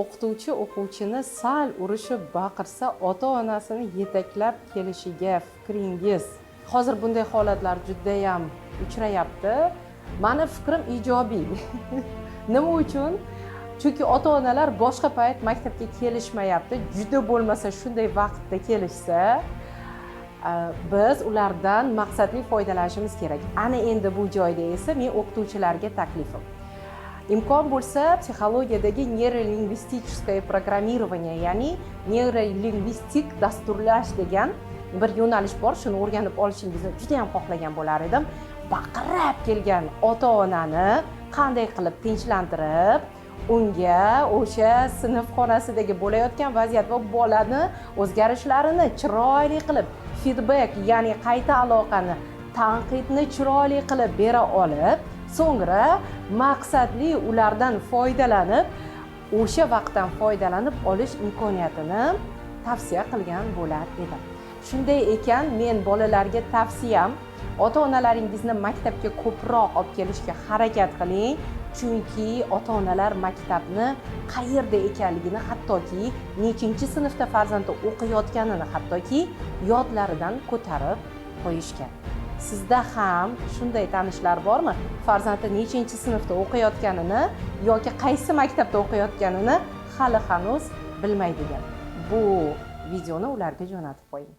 o'qituvchi o'quvchini sal urishib baqirsa ota onasini yetaklab kelishiga fikringiz. Hozir bunday holatlar judayam uchrayapti. Mani fikrim ijobiy. Nima uchun? Chunki ota onalar boshqa payt maktabga kelishmayapti. Juda bo'lmasa shunday vaqtda kelishsa biz ulardan maqsadli foydalanishimiz kerak. Ana endi bu joyda esa men o'qituvchilarga taklifim. Imkon bo'lsa psixologiyadagi neyrolingvistichеское программирование. Ya'ni neyrolingvistik dasturlash degan bir yo'nalish bor shuni o'rganib olishingizni juda yam xohlagan bo'lar edim baqirib kelgan ota onani qanday qilib tinchlantirib unga o'sha sinf xonasidagi bo'layotgan vaziyat va bolani o'zgarishlarini chiroyli qilib feedback ya'ni qayta aloqani tanqidni chiroyli qilib bera olib so'ngra maqsadli ulardan foydalanib o'sha vaqtdan foydalanib olish imkoniyatini tavsiya qilgan bo'lar edim shunday ekan men bolalarga tavsiyam ota onalaringizni maktabga ko'proq olib kelishga harakat qiling chunki ota onalar maktabni qayerda ekanligini hattoki nechinchi sinfda farzandi o'qiyotganini hattoki yodlaridan ko'tarib qo'yishgan. Sizda ham shunday tanishlar bormi? Farzandi nechinchi sinfda o'qiyotganini yoki qaysi maktabda o'qiyotganini hali hanuz bilmaydigan. Bu videoni ularga jo'natib qo'ying.